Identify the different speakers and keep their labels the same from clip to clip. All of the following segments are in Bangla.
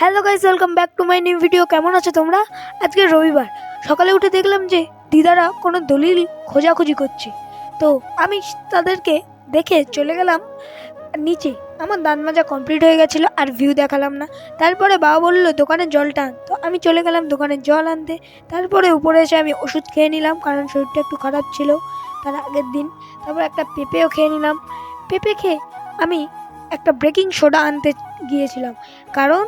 Speaker 1: Hello guys, welcome back to my new video. কেমন আছো তোমরা? আজকে রবিবার। সকালে উঠে দেখলাম যে দিদারা কোনো দলিল খোঁজাখুঁজি করছে। তো আমি তাদেরকে দেখে চলে গেলাম নিচে। আমার দান মাজা কমপ্লিট হয়ে গেছিল আর ভিউ দেখালাম না। তারপরে বাবা বলল, দোকানে জল টান। তো আমি চলে গেলাম দোকানে জল আনতে। তারপরে উপরে এসে আমি ওষুধ খেয়ে নিলাম, কারণ শরীরটা একটু খারাপ ছিল তার আগের দিন। তারপর একটা পেঁপেও খেয়ে নিলাম। পেঁপে খেয়ে আমি একটা ব্রেকিং সোডা আনতে গিয়েছিলাম। কারণ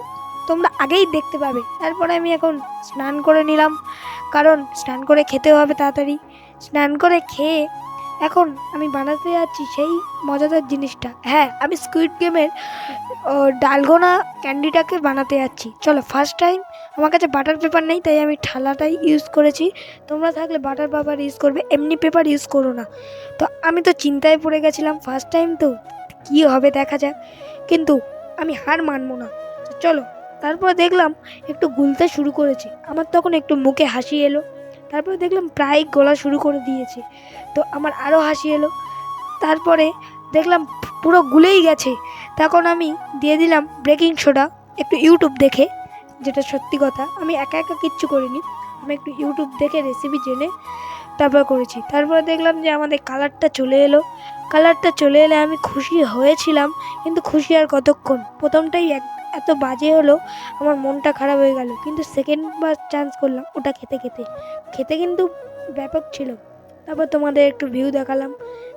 Speaker 1: তোমরা আগেই দেখতে পাবে। তারপরে আমি এখন স্নান করে নিলাম। কারণ স্নান করে খেতে হবে তাড়াতাড়ি। স্নান করে খেয়ে এখন আমি বানাতে যাচ্ছি সেই মজাদার জিনিসটা। হ্যাঁ আমি স্কুইড গেমের ডালগোনা ক্যান্ডিটাকে বানাতে যাচ্ছি। চলো ফার্স্ট টাইম আমার কাছে বাটার পেপার নেই, তাই আমি ঠালাটাই ইউজ করেছি। তোমরা থাকলে বাটার পেপার ইউজ করবে, এমনি পেপার ইউজ করো না। তো আমি তো চিন্তায় পড়ে গেছিলাম ফার্স্ট টাইম তো কী হবে দেখা যাক। কিন্তু আমি হার মানবো না। চলো তারপরে দেখলাম একটু গুলতে শুরু করেছে। আমার তখন একটু মুখে হাসি এলো। তারপরে দেখলাম প্রায় গলা শুরু করে দিয়েছে। তো আমার আরও হাসি এলো। তারপরে দেখলাম পুরো গুলেই গেছে। তখন আমি দিয়ে দিলাম ব্রেকিং সোডা একটু ইউটিউব দেখে, যেটা সত্যি কথা। আমি একা একা কিচ্ছু করিনি। আমি একটু ইউটিউব দেখে রেসিপি জেনে তারপর করেছি। তারপরে দেখলাম যে আমাদের কালারটা চলে এলো। কালারটা চলে এলে আমি খুশি হয়েছিলাম, কিন্তু খুশি আর কতক্ষণ? প্রথমটাই এক এত বাজে হলো, আমার মনটা খারাপ হয়ে গেল। কিন্তু সেকেন্ড বার চান্স করলাম, ওটা খেতে খেতে। খেতে কিন্তু ব্যাপক ছিল। তারপর তোমাদের একটু ভিউ দেখালাম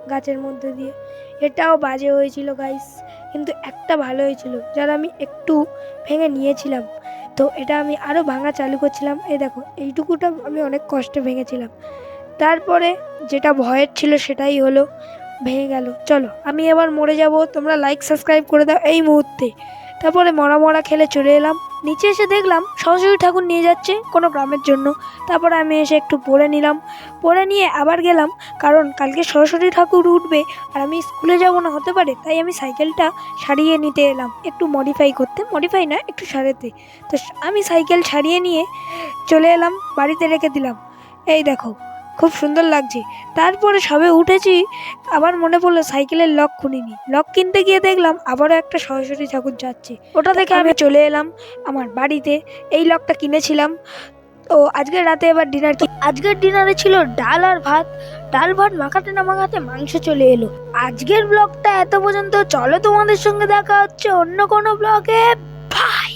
Speaker 1: গাছের মধ্যে দিয়ে। এটাও বাজে হয়েছিল গাইস কিন্তু একটা ভালো হয়েছিল, যারা আমি একটু ভেঙে নিয়েছিলাম। তো এটা আমি আরও ভাঙা চালু করছিলাম। এই দেখো, এইটুকুটা আমি অনেক কষ্টে ভেঙেছিলাম। তারপরে যেটা ভয়ের ছিল সেটাই হলো, ভেঙে গেল। চলো, আমি এবার মরে যাব, তোমরা লাইক সাবস্ক্রাইব করে দাও এই মুহূর্তে। তারপরে মরা মরা খেলে চলে এলাম। নিচে এসে দেখলাম সরস্বতী ঠাকুর নিয়ে যাচ্ছে কোনো গ্রামের জন্য। তারপরে আমি এসে একটু পড়ে নিলাম। পড়ে নিয়ে আবার গেলাম, কারণ কালকে সরস্বতী ঠাকুর উঠবে আর আমি স্কুলে যাব না, হতে পারে। তাই আমি সাইকেলটা সারিয়ে নিতে এলাম। একটু মডিফাই করতে মডিফাই না একটু সারাতে। তো আমি সাইকেল সারিয়ে নিয়ে চলে এলাম, বাড়িতে রেখে দিলাম। এই দেখো খুব সুন্দর লাগছে। তারপরে সবে উঠেছি, আবার মনে পড়ল সাইকেলের লক খুলিনি। লক কিনতে গিয়ে দেখলাম আবারও একটা সরস্বতী ঠাকুর যাচ্ছে। ওটা থেকে আমি চলে এলাম আমার বাড়িতে। এই লকটা কিনেছিলাম। ও, আজকের রাতে এবার ডিনার কি আজকের ডিনারে ছিল ডাল আর ভাত। ডাল ভাত মাখাতে না মাখাতে মাংস চলে এলো। আজকের ব্লগটা এত পর্যন্ত, চলো তোমাদের সঙ্গে দেখা হচ্ছে অন্য কোনো ব্লগে